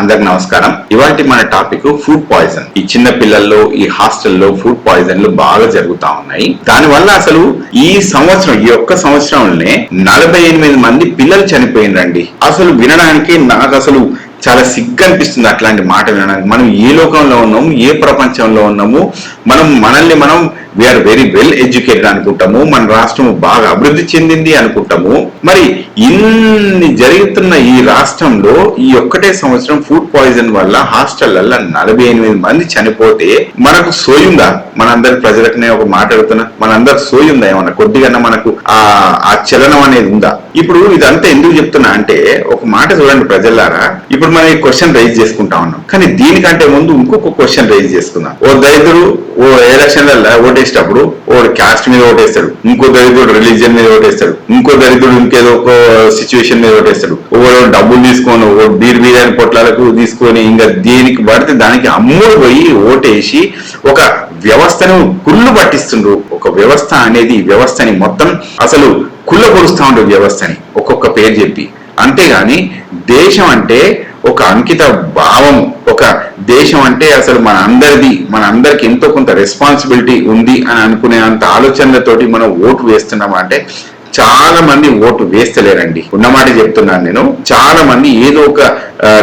అందరికి నమస్కారం. ఇవాటి మన టాపిక్ ఫుడ్ పాయిజన్. ఈ చిన్న పిల్లల్లో ఈ హాస్టల్లో ఫుడ్ పాయిజన్లు బాగా జరుగుతా ఉన్నాయి. దాని వల్ల అసలు ఈ సంవత్సరం ఈ ఒక్క సంవత్సరంలోనే నలభై ఎనిమిది మంది పిల్లలు చనిపోయిందండి అసలు వినడానికి నాకు అసలు చాలా సిగ్గు అనిపిస్తుంది అట్లాంటి మాట వినడానికి. మనం ఏ లోకంలో ఉన్నాము ఏ ప్రపంచంలో ఉన్నాము మనం మనల్ని మనం వీఆర్ వెరీ వెల్ ఎడ్యుకేటెడ్ అనుకుంటాము. మన రాష్ట్రం బాగా అభివృద్ధి చెందింది అనుకుంటాము. మరి ఇన్ని జరుగుతున్న ఈ రాష్ట్రంలో ఈ ఒక్కటే సంవత్సరం ఫుడ్ పాయిజన్ వల్ల హాస్టళ్ళలో నలభై ఎనిమిది మంది చనిపోతే మనకు సోయుందా? మనందరి ప్రజలకు నేను ఒక మాట అడుగుతున్నా. మనందరు సోయుందా ఏమన్నా? కొద్దిగా మనకు ఆ ఆ చలనం అనేది ఉందా? ఇప్పుడు ఇదంతా ఎందుకు చెప్తున్నా అంటే ఒక మాట చూడండి ప్రజలారా. ఇప్పుడు మనం ఈ క్వశ్చన్ రైజ్ చేసుకుంటా ఉన్నాం. కానీ దీనికంటే ముందు ఇంకొక క్వశ్చన్ రైజ్ చేసుకుందాం. ఓ దరిద్రుడు ఓ ఎలక్షన్లలో ఓటేసేటప్పుడు వాడు క్యాస్ట్ మీద ఓటేస్తాడు ఇంకో దరిద్రుడు రిలీజియన్ మీద ఓటేస్తాడు ఇంకో దరిద్రుడు ఇంకేదో ఒక సిచ్యువేషన్ మీద ఓటేస్తాడు. ఒకడు డబ్బులు తీసుకొని ఓ బీర్ బిర్యానీ పొట్లాలకు తీసుకొని ఇంకా దేనికి పడితే దానికి అమ్ముడు పోయి ఓటేసి ఒక వ్యవస్థను కుళ్ళు పట్టిస్తుండ్రు. ఒక వ్యవస్థ అనేది వ్యవస్థని మొత్తం అసలు కుళ్ళ పొరుస్తూ ఉండ్రు వ్యవస్థని. ఒక్కొక్క పేరు చెప్పి. అంతేగాని దేశం అంటే ఒక అంకిత భావం ఒక దేశం అంటే అసలు మన అందరిది మన అందరికి ఎంతో కొంత రెస్పాన్సిబిలిటీ ఉంది అని అనుకునే అంత ఆలోచనలతోటి మనం ఓటు వేస్తున్నాం అంటే చాలా మంది ఓటు వేస్తలేరండి. ఉన్నమాట చెప్తున్నాను నేను. చాలా మంది ఏదో ఒక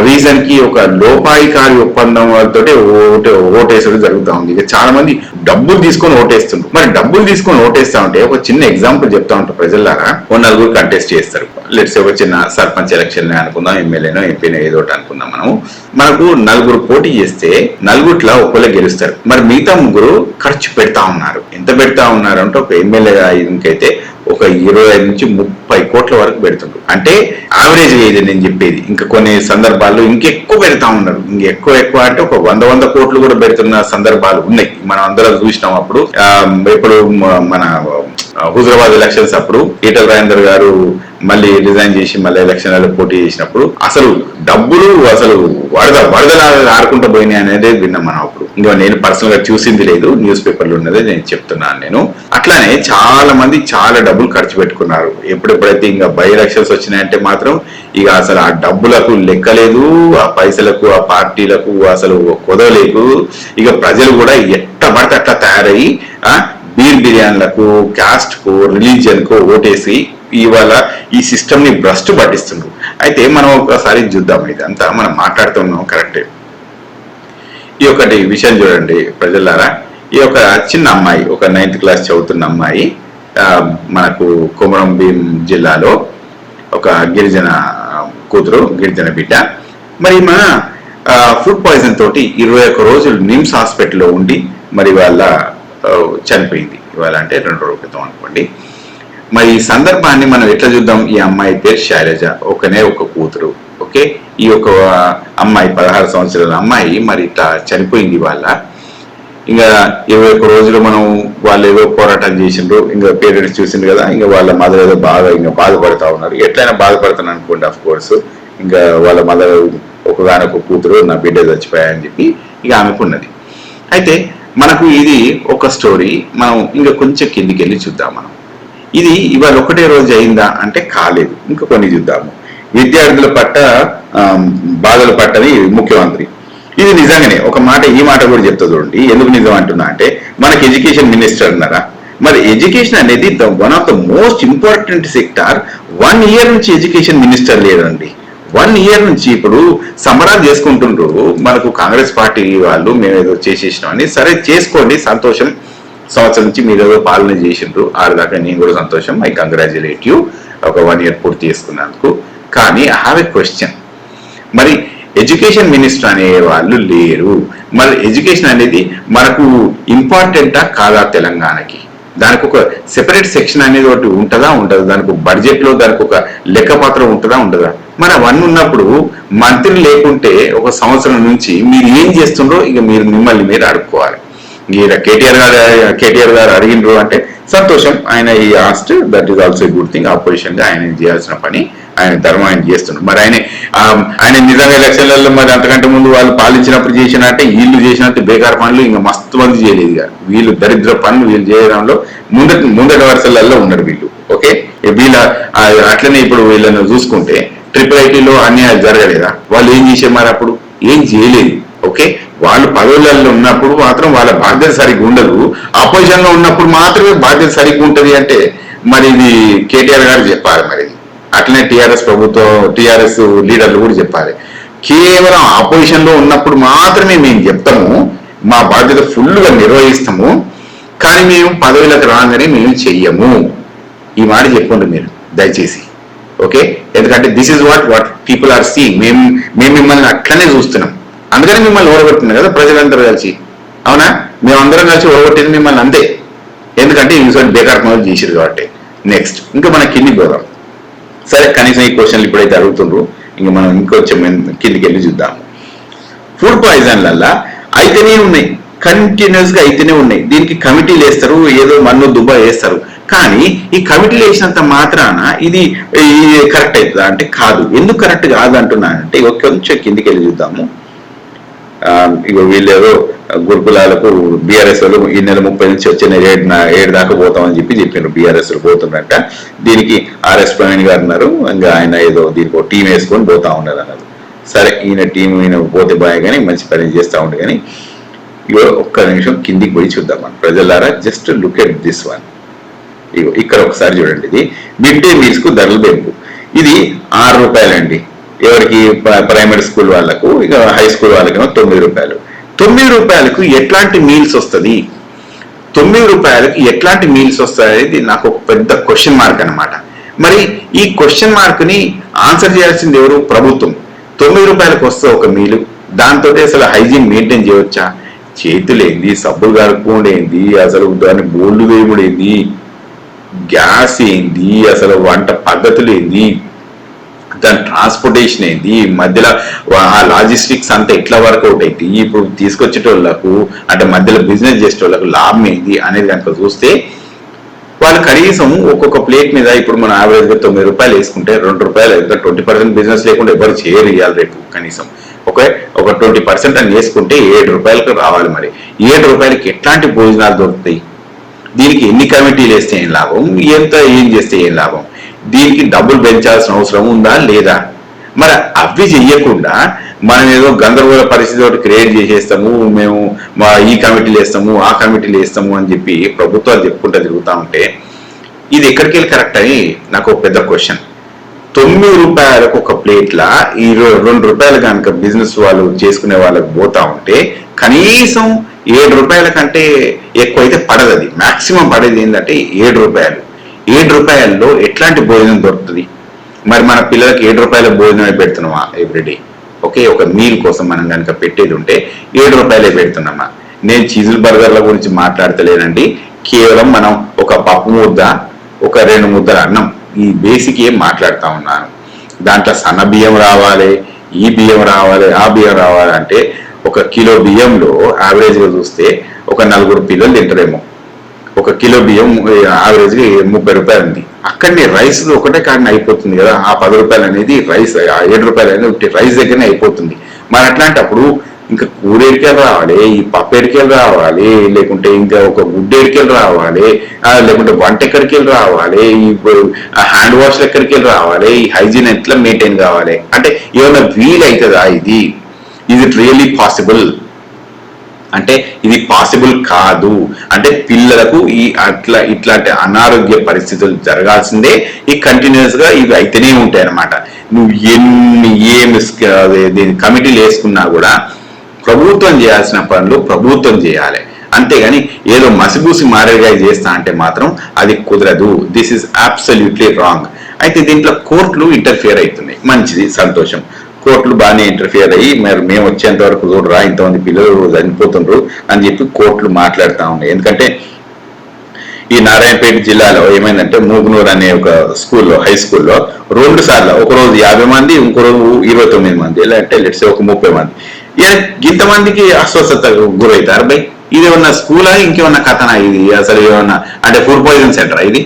రీజన్కి ఒక లోపాయికారి ఒప్పందం తోటే ఓటు ఓటేసడం జరుగుతూ ఉంది. ఇక చాలా మంది డబ్బులు తీసుకొని ఓటేస్తుంది మరి డబ్బులు తీసుకొని ఓటేస్తా ఉంటే ఒక చిన్న ఎగ్జాంపుల్ చెప్తా ఉంటారు ప్రజలారా. ఓ నలుగురు కంటెస్ట్ చేస్తారు. లెట్స్ ఒక చిన్న సర్పంచ్ ఎలక్షన్ అనుకుందాం ఎమ్మెల్యేనో ఎంపీనో ఏదో ఒకటి అనుకుందాం మనము. మనకు నలుగురు పోటీ చేస్తే నలుగురిలో ఒకళ్ళే గెలుస్తారు. మరి మిగతా ముగ్గురు ఖర్చు పెడతా ఉన్నారు. ఎంత పెడతా ఉన్నారు అంటే ఒక ఎమ్మెల్యే ఇంకైతే ఒక ఇరవై నుంచి ముప్పై కోట్ల వరకు పెడుతుండ్రు. అంటే యావరేజ్ ఏజ్ నేను చెప్పేది. ఇంకా కొన్ని సందర్భాల్లో ఇంకెక్కువ పెడతా ఉన్నారు. ఇంకెక్కువ ఎక్కువ అంటే ఒక వంద వంద కోట్లు కూడా పెడుతున్న సందర్భాలు ఉన్నాయి. మనం అందరం చూసినాం అప్పుడు. ఇప్పుడు మన హుజరాబాద్ ఎలక్షన్స్ అప్పుడు ఈటల రాజేందర్ గారు మళ్ళీ రిజైన్ చేసి మళ్ళీ ఎలక్షన్లలో పోటీ చేసినప్పుడు అసలు డబ్బులు అసలు వరద వరదలా ఆడుకుంటూ పోయినాయి అనేది విన్నాం మనం అప్పుడు. ఇంకో నేను పర్సనల్గా చూసింది లేదు న్యూస్ పేపర్లు ఉన్నదే నేను చెప్తున్నాను నేను. అట్లానే చాలా మంది చాలా డబ్బులు ఖర్చు పెట్టుకున్నారు. ఎప్పుడెప్పుడైతే ఇంకా బై ఎలక్షన్స్ వచ్చినాయంటే మాత్రం ఇక అసలు ఆ డబ్బులకు లెక్కలేదు ఆ పైసలకు ఆ పార్టీలకు అసలు కుదవలేదు ఇక ప్రజలు కూడా ఎట్ట పడితే అట్లా తయారయ్యి ఆ బీర్ బిర్యానీలకు క్యాస్ట్కు రిలీజియన్కు ఓటేసి ఇవాళ ఈ సిస్టమ్ని భ్రష్టు పట్టిస్తుండ్రు. అయితే మనం ఒకసారి చూద్దాం ఇదంతా మనం మాట్లాడుతున్నాం కరెక్టే. ఈ ఒకటి విషయం చూడండి ప్రజలారా. ఈ ఒక చిన్న అమ్మాయి ఒక నైన్త్ క్లాస్ చదువుతున్న అమ్మాయి మనకు కొమరం భీం జిల్లాలో ఒక గిరిజన కూతురు గిరిజన బిడ్డ. మరి మన ఫుడ్ పాయిజన్ తోటి ఇరవై ఒక్క రోజులు నిమ్స్ హాస్పిటల్లో ఉండి మరి వాళ్ళ చనిపోయింది. ఇవాళ అంటే రెండు రోజుల క్రితం అనుకోండి. మరి ఈ సందర్భాన్ని మనం ఎట్లా చూద్దాం? ఈ అమ్మాయి పేరు శైలజ ఒకనే ఒక కూతురు ఓకే? ఈ యొక్క అమ్మాయి పదహారు సంవత్సరాల అమ్మాయి మరి ఇట్లా చనిపోయింది వాళ్ళ ఇంకా ఇరవై ఒక్క రోజులు మనం వాళ్ళు ఏదో పోరాటం చేసిండ్రు ఇంకా పేరెంట్స్ చూసిండ్రు కదా ఇంకా వాళ్ళ మదర్ ఏదో బాగా ఇంకా బాధపడతా ఉన్నారు. ఎట్లయినా బాధపడతాను అనుకోండి అఫ్ కోర్స్ ఇంకా వాళ్ళ మదర్ ఒకగానొక కూతురు నా బిడ్డ చచ్చిపోయాయని చెప్పి ఇక ఆమెకున్నది. అయితే మనకు ఇది ఒక స్టోరీ మనం ఇంకా కొంచెం కిందికి వెళ్ళి చూద్దాం మనం. ఇది ఇవాళ ఒకటే రోజు అయిందా అంటే కాలేదు. ఇంకా కొన్ని చూద్దాము. విద్యార్థుల పట్ల బాధలు పట్టని ముఖ్యమంత్రి. ఇది నిజంగానే ఒక మాట ఈ మాట కూడా చెప్తా చూడండి. ఎందుకు నిజం అంటున్నా అంటే మనకి ఎడ్యుకేషన్ మినిస్టర్ అన్నారా? మరి ఎడ్యుకేషన్ అనేది the one of the most important sector. One year నుంచి ఎడ్యుకేషన్ మినిస్టర్ లేదండి వన్ ఇయర్ నుంచి ఇప్పుడు సమరాలు చేసుకుంటుండ్రు. మనకు కాంగ్రెస్ పార్టీ వాళ్ళు మేము ఏదో చేసేసినామని సరే చేసుకోండి సంతోషం. సంవత్సరం నుంచి మీరు ఏదో పాలన చేసిండ్రు. ఆరు దాకా నేను కూడా సంతోషం. I congratulate you. ఒక వన్ ఇయర్ పూర్తి చేసుకున్నందుకు. కానీ ఐ హ్యావ్ ఎ క్వశ్చన్ మరి ఎడ్యుకేషన్ మినిస్టర్ అనే వాళ్ళు లేరు. మరి ఎడ్యుకేషన్ అనేది మనకు ఇంపార్టెంటా కాదా తెలంగాణకి? దానికి ఒక సెపరేట్ సెక్షన్ అనేది ఒకటి ఉంటుందా ఉండదు? దానికి బడ్జెట్లో దానికి ఒక లెక్కపాత్ర ఉంటుందా ఉండదా? మరి అవన్నీ ఉన్నప్పుడు మంత్రి లేకుంటే ఒక సంవత్సరం నుంచి మీరు ఏం చేస్తుండ్రో ఇక మీరు మిమ్మల్ని మీరు అడుక్కోవాలి. మీరు కేటీఆర్ గారు కేటీఆర్ గారు అడిగిండ్రు అంటే సంతోషం. ఆయన ఈ ఆస్ట్ that is also good thing ఆపోజిషన్గా ఆయన చేయాల్సిన పని. ఆయన ధర్మం ఆయన చేస్తున్నాడు మరి ఆయన ఆయన నిజంగా ఎలక్షన్లలో మరి అంతకంటే ముందు వాళ్ళు పాలించినప్పుడు చేసినట్టే వీళ్ళు చేసినట్టు బేకార్ పనులు ఇంకా మస్తు మంది చేయలేదు ఇక. వీళ్ళు దరిద్ర పనులు వీళ్ళు చేయడంలో ముందటి ముందటి వరుసలలో ఉన్నారు వీళ్ళు. ఓకే? వీళ్ళ అట్లనే ఇప్పుడు వీళ్ళని చూసుకుంటే ట్రిపుల్ ఐటీలో అన్యాయాలు జరగలేదా? వాళ్ళు ఏం చేసే మరి అప్పుడు? ఏం చేయలేదు. ఓకే? వాళ్ళు పదవులలో ఉన్నప్పుడు మాత్రం వాళ్ళ బాధ్యత సరిగ్గా ఉండదు. ఆపోజిషన్లో ఉన్నప్పుడు మాత్రమే బాధ్యత సరిగ్గా ఉంటది అంటే మరి ఇది కేటీఆర్ గారు చెప్పాలి మరి. ఇది. అట్లనే టిఆర్ఎస్ ప్రభుత్వం టిఆర్ఎస్ లీడర్లు కూడా చెప్పాలి. కేవలం ఆపోజిషన్లో ఉన్నప్పుడు మాత్రమే మేము చెప్తాము మా బాధ్యత ఫుల్గా నిర్వహిస్తాము కానీ మేము పదవులకు రాగానే మేము చెయ్యము. ఈ మాట చెప్పండి మీరు దయచేసి. ఓకే? ఎందుకంటే this is what what people are see మేము మేము మిమ్మల్ని అట్లనే చూస్తున్నాం. అందుకని మిమ్మల్ని ఓడగొడుతున్నాం కదా ప్రజలందరూ కలిసి. అవునా? మేమందరం కలిసి ఓడగొట్టేది మిమ్మల్ని అంతే. ఎందుకంటే ఇన్సోన్ బేకార్ పనులు చేసారు కాబట్టి. నెక్స్ట్ ఇంకా మన కింది పోదాం. సరే కనీసం ఈ క్వశ్చన్లు ఇప్పుడైతే అడుగుతుండ్రు. ఇంకా మనం ఇంకొంచెం కిందికి వెళ్ళి చూద్దాం. ఫుడ్ పాయిజన్లల్లా అయితేనే ఉన్నాయి. కంటిన్యూస్గా అయితేనే ఉన్నాయి. దీనికి కమిటీలు వేస్తారు ఏదో మన్ను దుబ్బ వేస్తారు. కానీ ఈ కమిటీలు వేసినంత మాత్రాన ఇది కరెక్ట్ అవుతుందా? అంటే కాదు. ఎందుకు కరెక్ట్ కాదు అంటున్నానంటే ఒక కొంచెం కిందికి వెళ్ళి చూద్దాము. ఇగో వీళ్ళు ఏదో గురుకులాలకు బీఆర్ఎస్ వాళ్ళు ఈ నెల ముప్పై నుంచి వచ్చే నెల ఏడు ఏడు దాకా పోతామని చెప్పి చెప్పిండ్రు బీఆర్ఎస్ పోతున్నట్ట దీనికి ఆర్ఎస్ ప్రవీణ్ గారు ఉన్నారు. ఇంకా ఆయన ఏదో దీనికి ఒక టీం వేసుకొని పోతా ఉన్నారు అన్నారు. సరే ఈయన టీం ఈయన పోతే బాయ్ కానీ మంచి పని చేస్తూ ఉండే కానీ ఇగో ఒక్క నిమిషం కిందికి పోయి చూద్దాం మనం. ప్రజలారా just look at this one. ఇగో ఇక్కడ ఒకసారి చూడండి ఇది. మిడ్ డే మీల్స్కు ధరలు పెంపు ఇది ఆరు రూపాయలండి. ఎవరికి ప్రైమరీ స్కూల్ వాళ్ళకు ఇక హై స్కూల్ వాళ్ళకేమో తొమ్మిది రూపాయలు. తొమ్మిది రూపాయలకు ఎట్లాంటి మీల్స్ వస్తుంది? తొమ్మిది రూపాయలకు ఎట్లాంటి మీల్స్ వస్తాయి నాకు ఒక పెద్ద క్వశ్చన్ మార్క్ అనమాట మరి ఈ క్వశ్చన్ మార్క్ని ఆన్సర్ చేయాల్సింది ఎవరు? ప్రభుత్వం. తొమ్మిది రూపాయలకు వస్తే ఒక మీలు దాంతో అసలు హైజీన్ మెయింటైన్ చేయవచ్చా? చేతులేంది సబ్బులు కలుపుకోండి అసలు దాని బోల్డ్ వేయముడు గ్యాస్ ఏంది అసలు వంట పద్ధతులు ఏంది దాని ట్రాన్స్పోర్టేషన్ ఏంటి? ఈ మధ్యలో ఆ లాజిస్టిక్స్ అంతా ఎట్లా వర్కౌట్ అయితే ఇప్పుడు తీసుకొచ్చేటోళ్ళకు అంటే మధ్యలో బిజినెస్ చేసేటోళ్ళకు లాభం ఏంటి అనేది కనుక చూస్తే వాళ్ళు కనీసం ఒక్కొక్క ప్లేట్ మీద ఇప్పుడు మనం యావరేజ్గా తొమ్మిది రూపాయలు వేసుకుంటే రెండు రూపాయలు ఇంకా ట్వంటీ పర్సెంట్ బిజినెస్ లేకుండా ఎవరు చేయరు ఇవ్వాలి రేపు కనీసం. ఓకే? ఒక ట్వంటీ పర్సెంట్ అని వేసుకుంటే ఏడు రూపాయలకు రావాలి మరి. ఏడు రూపాయలకి ఎట్లాంటి భోజనాలు దొరుకుతాయి? దీనికి ఎన్ని కమిటీలు వేస్తే ఏం లాభం? ఎంత ఏం చేస్తే ఏం లాభం? దీనికి డబ్బులు పెంచాల్సిన అవసరం ఉందా లేదా? మరి అవి చెయ్యకుండా మనం ఏదో గందరగోళ పరిస్థితి ఒకటి క్రియేట్ చేసేస్తాము మేము మా ఈ కమిటీలు వేస్తాము ఆ కమిటీలు వేస్తాము అని చెప్పి ప్రభుత్వాలు చెప్పుకుంటూ తిరుగుతా ఉంటే ఇది ఎక్కడికి వెళ్ళి కరెక్ట్ అని నాకు ఒక పెద్ద క్వశ్చన్ తొమ్మిది రూపాయలకు ఒక ప్లేట్లా ఈ రో- రెండు రూపాయలు కనుక బిజినెస్ వాళ్ళు చేసుకునే వాళ్ళకి పోతా ఉంటే కనీసం ఏడు రూపాయల కంటే ఎక్కువ అయితే పడదు అది. మాక్సిమం పడేది ఏంటంటే ఏడు రూపాయలు. ఏడు రూపాయల్లో ఎట్లాంటి భోజనం దొరుకుతుంది? మరి మన పిల్లలకి ఏడు రూపాయల భోజనమే పెడుతున్నామా ఎవ్రీడే ఓకే ఒక మీల్ కోసం మనం కనుక పెట్టేది ఉంటే ఏడు రూపాయలే పెడుతున్నామా? నేను చీజుల్ బర్గర్ల గురించి మాట్లాడతలేనండి. కేవలం మనం ఒక పప్పు ముద్ద ఒక రెండు ముద్దలు అన్నం ఈ బేసిక్ ఏం మాట్లాడుతూ ఉన్నాను. దాంట్లో సన్న బియ్యం రావాలి ఈ బియ్యం రావాలి ఆ బియ్యం రావాలంటే ఒక కిలో బియ్యంలో యావరేజ్గా చూస్తే ఒక నలుగురు పిల్లలు తింటారేమో. ఒక కిలో బియ్యం యావరేజ్గా ముప్పై రూపాయలు ఉంది. అక్కడనే రైస్ ఒకటే కాడిని అయిపోతుంది కదా. ఆ పది రూపాయలు అనేది రైస్ ఏడు రూపాయలు అనేది ఒకటి. రైస్ దగ్గరనే అయిపోతుంది. మరి అట్లాంటప్పుడు ఇంకా కూర రావాలి ఈ పప్పు ఎడికెళ్ళి రావాలి లేకుంటే ఇంకా ఒక గుడ్డ ఎడికెళ్ళి రావాలి లేకుంటే వంట ఎక్కడికెళ్ళి రావాలి ఈ హ్యాండ్ వాష్ ఎక్కడికి వెళ్ళి రావాలి ఈ హైజీన్ ఎట్లా మెయింటైన్ కావాలి? అంటే ఏమైనా వీల్ అవుతుందా ఇది ఇది రియలీ పాసిబుల్ అంటే ఇది పాసిబుల్ కాదు. అంటే పిల్లలకు ఈ అట్లా ఇట్లాంటి అనారోగ్య పరిస్థితులు జరగాల్సిందే. ఈ కంటిన్యూస్గా ఇవి అయితేనే ఉంటాయి అన్నమాట నువ్వు ఎన్ని ఏమి దీని కమిటీలు వేసుకున్నా కూడా ప్రభుత్వం చేయాల్సిన పనులు ప్రభుత్వం చేయాలి. అంతేగాని ఏదో మసిబూసి మారేగా చేస్తా అంటే మాత్రం అది కుదరదు. దిస్ ఇస్ అబ్సల్యూట్లీ రాంగ్ అయితే దీంట్లో కోర్టులు ఇంటర్ఫియర్ అవుతున్నాయి. మంచిది సంతోషం. కోర్టులు బాగానే ఇంటర్ఫియర్ అయ్యి మరి మేము వచ్చేంత వరకు చూడరా ఇంతమంది పిల్లలు చనిపోతుండ్రు అని చెప్పి కోర్టులు మాట్లాడుతూ ఉన్నాయి. ఎందుకంటే ఈ నారాయణపేట జిల్లాలో ఏమైందంటే మూగునూరు అనే ఒక స్కూల్లో హై స్కూల్లో రెండు సార్లు ఒక రోజు యాభై మంది ఇంకో రోజు ఇరవై తొమ్మిది మంది ఎలా అంటే లెట్స్ ఒక ముప్పై మంది. ఇంతమందికి అస్వస్థత గురవుతారు బై ఇది ఏమన్నా స్కూలా ఇంకేమన్నా కథనా ఇది? అసలు ఏమన్నా అంటే ఫుడ్ పాయిజన్ సెంటరా ఇది?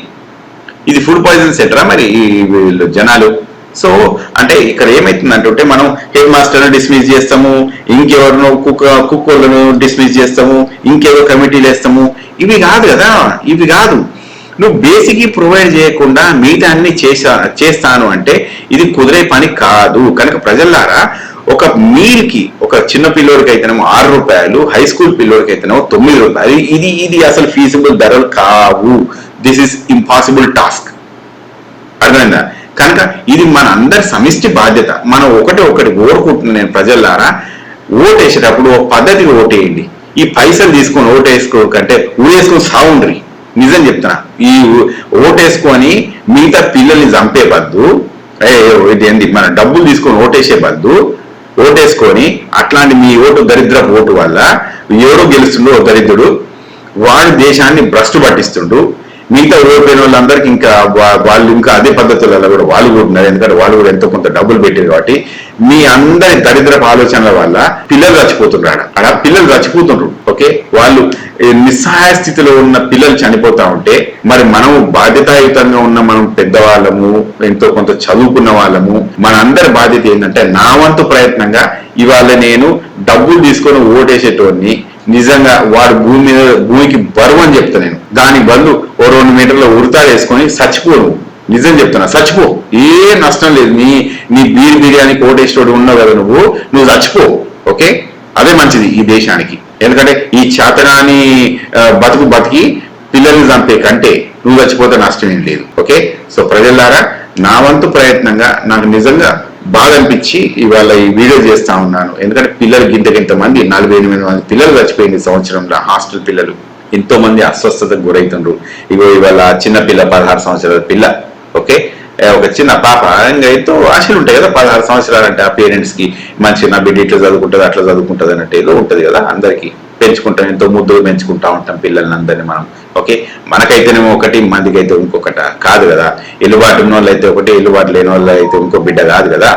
ఇది ఫుడ్ పాయిజన్ సెంటరా మరి ఈ వీళ్ళు జనాలు? సో అంటే ఇక్కడ ఏమైతుందంటే మనం హెడ్ మాస్టర్ను డిస్మిస్ చేస్తాము ఇంకెవరినో కుక్క కుక్కోళ్ళను డిస్మిస్ చేస్తాము ఇంకేవో కమిటీలు వేస్తాము. ఇవి కాదు కదా ఇవి కాదు. నువ్వు బేసిక్ ప్రొవైడ్ చేయకుండా మిగతా అన్ని చేసా చేస్తాను అంటే ఇది కుదిరే పని కాదు. కనుక ప్రజల్లారా ఒక మీల్కి ఒక చిన్న పిల్లోడికి అయితేనేమో ఆరు రూపాయలు హై స్కూల్ పిల్లోడికి అయితేనేమో తొమ్మిది రూపాయలు. ఇది ఇది అసలు ఫీజిబుల్ ధరలు కావు. దిస్ ఇస్ ఇంపాసిబుల్ టాస్క్ అర్థమైందా? కనుక ఇది మన అందరి సమిష్టి బాధ్యత. మనం ఒకటి ఒకటి కోరుకుంటున్నాను నేను ప్రజలారా ఓటేసేటప్పుడు ఒక పద్ధతిగా ఓటేయండి. ఈ పైసలు తీసుకొని ఓటేసుకో కంటే ఊరేసుకొని సావుండ్రి నిజం చెప్తున్నా. ఈ ఓటేసుకొని మిగతా పిల్లల్ని చంపే బద్దు ఏంది? మన డబ్బులు తీసుకొని ఓటేసే బద్దు ఓటేసుకొని అట్లాంటి మీ ఓటు దరిద్ర ఓటు వల్ల ఎవడో గెలుస్తుండో ఓ దరిద్రుడు వాడి దేశాన్ని భ్రష్టు పట్టిస్తుండు మిగతా ఓడిపోయిన వాళ్ళందరికీ ఇంకా వా- వాళ్ళు ఇంకా అదే పద్ధతులలో కూడా వాళ్ళు కూడా ఉన్నారు. ఎందుకంటే వాళ్ళు కూడా ఎంతో కొంత డబ్బులు పెట్టారు కాబట్టి మీ అందరి దరిద్రపు ఆలోచనల వల్ల పిల్లలు చచ్చిపోతున్నారు ఆడ ఆడ పిల్లలు చచ్చిపోతుండ్రు. ఓకే? వాళ్ళు నిస్సహాయ స్థితిలో ఉన్న పిల్లలు చనిపోతా ఉంటే మరి మనము బాధ్యతాయుతంగా ఉన్న మనం పెద్దవాళ్ళము ఎంతో కొంత చదువుకున్న వాళ్ళము మన అందరి బాధ్యత ఏంటంటే నా వంతు ప్రయత్నంగా ఇవాళ నేను డబ్బులు తీసుకొని ఓటేసేటోడిని నిజంగా వాడు భూమి మీద భూమికి బరువు అని చెప్తా నేను. దాని బదులు ఓ రెండు మీటర్ల ఉడతా వేసుకొని చచ్చిపోను. నిజం చెప్తున్నా చచ్చిపో. ఏ నష్టం లేదు. నీ నీ బీర్ బిర్యానీ కోటేశ్వరుడు ఉన్నావు కదా నువ్వు నువ్వు చచ్చిపో. ఓకే? అదే మంచిది ఈ దేశానికి. ఎందుకంటే ఈ చేతనాన్ని బతుకు బతికి పిల్లల్ని చంపే కంటే నువ్వు చచ్చిపోతే నష్టం ఏం లేదు. ఓకే? సో ప్రజలారా నా వంతు ప్రయత్నంగా నాకు నిజంగా బాధ అనిపించి ఇవాళ ఈ వీడియో చేస్తా ఉన్నాను. ఎందుకంటే పిల్లలు గింత గింత మంది నలభై ఎనిమిది మంది పిల్లలు చచ్చిపోయింది సంవత్సరంలో. హాస్టల్ పిల్లలు ఎంతో మంది అస్వస్థతకు గురవుతుండ్రు ఇగో ఇవాళ చిన్న పిల్ల పదహారు సంవత్సరాల పిల్ల ఓకే? ఒక చిన్న పాప ఇంకా ఎంతో ఆశలు ఉంటాయి కదా పదహారు సంవత్సరాలు అంటే ఆ పేరెంట్స్కి మంచి నా బిడ్డ ఇట్లా చదువుకుంటుంది అట్లా చదువుకుంటుంది అన్నట్టు ఏదో ఉంటది కదా అందరికి. పెంచుకుంటాం ఎంతో ముద్దులు పెంచుకుంటా ఉంటాం పిల్లల్ని అందరినీ మనం ఓకే? మనకైతేనేమో ఒకటి మందికి అయితే ఇంకొకట కాదు కదా. ఎల్లుబాటు ఉన్న వాళ్ళు అయితే ఒకటి ఎల్లుబాటు లేని వాళ్ళు అయితే ఇంకో బిడ్డ కాదు కదా.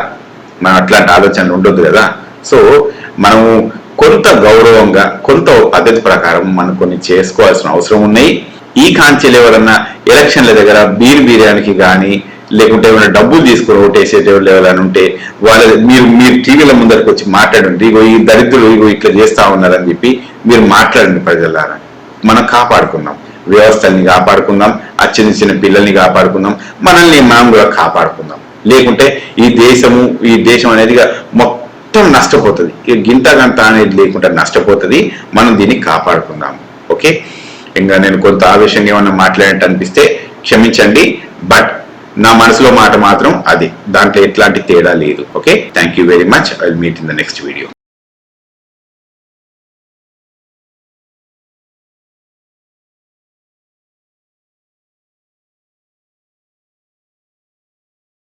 మనం అట్లాంటి ఆలోచనలు ఉండొద్దు కదా. సో మనము కొంత గౌరవంగా కొంత పద్ధతి ప్రకారం మనం కొన్ని చేసుకోవాల్సిన అవసరం ఉన్నాయి. ఈ కాంచెలు ఎవరన్నా ఎలక్షన్ల దగ్గర బీర్ బిర్యానీకి కానీ లేకుంటే ఏమైనా డబ్బులు తీసుకుని ఓటేసేటోళ్ళు ఎవరైనా ఉంటే వాళ్ళ మీరు మీరు టీవీల ముందరికి వచ్చి మాట్లాడండి ఇగో ఈ దరిద్రులు ఇగో ఇట్లా చేస్తా ఉన్నారని చెప్పి మీరు మాట్లాడండి ప్రజలారా. మనం కాపాడుకుందాం వ్యవస్థల్ని కాపాడుకుందాం ఆ చిన్న చిన్న పిల్లల్ని కాపాడుకుందాం మనల్ని మనం కూడా కాపాడుకుందాం లేకుంటే ఈ దేశము ఈ దేశం అనేది మొత్తం మొత్తం నష్టపోతుంది. ఇక గింత గంత అనేది లేకుండా నష్టపోతుంది. మనం దీన్ని కాపాడుకుందాం ఓకే? ఇంకా నేను కొంత ఆవేశంగా ఏమన్నా మాట్లాడినట్టు అనిపిస్తే క్షమించండి. బట్ నా మనసులో మాట మాత్రం అది. దాంట్లో ఎట్లాంటి తేడా లేదు. Okay? Thank you very much I meet in the next video